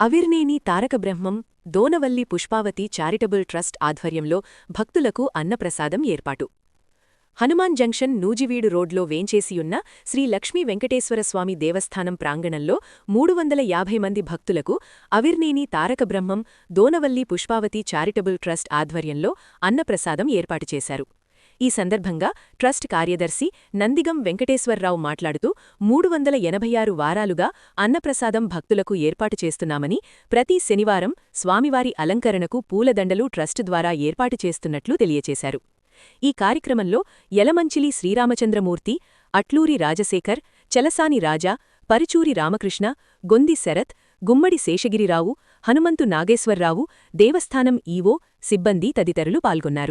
అవిర్నేని తారకబ్రహ్మం దోనవల్లి పుష్పావతి charitable trust ఆధ్వర్యంలో భక్తులకు అన్నప్రసాదం ఏర్పాటు. హనుమాన్ జంక్షన్ నూజివీడు రోడ్లో వేంచేసియున్న శ్రీ లక్ష్మీ వెంకటేశ్వరస్వామి దేవస్థానం ప్రాంగణంలో మూడు వందల యాభై మంది భక్తులకు అవిర్నేని తారకబ్రహ్మం దోనవల్లి పుష్పావతి చారిటబుల్ ట్రస్ట్ ఆధ్వర్యంలో అన్నప్రసాదం ఏర్పాటు చేశారు. ఈ సందర్భంగా ట్రస్ట్ కార్యదర్శి నందిగం వెంకటేశ్వరరావు మాట్లాడుతూ మూడు వందల ఎనభై ఆరు వారాలుగా అన్నప్రసాదం భక్తులకు ఏర్పాటు చేస్తున్నామని ప్రతి శనివారం స్వామివారి అలంకరణకు పూలదండలు ట్రస్ట్ ద్వారా ఏర్పాటు చేస్తున్నట్లు తెలియచేశారు. ఈ కార్యక్రమంలో యలమంచిలి శ్రీరామచంద్రమూర్తి అట్లూరి రాజశేఖర్ చలసాని రాజా పరుచూరి రామకృష్ణ గొంది శరత్ గుమ్మడి శేషగిరిరావు హనుమంతు నాగేశ్వరరావు దేవస్థానం ఈవో సిబ్బంది తదితరులు పాల్గొన్నారు.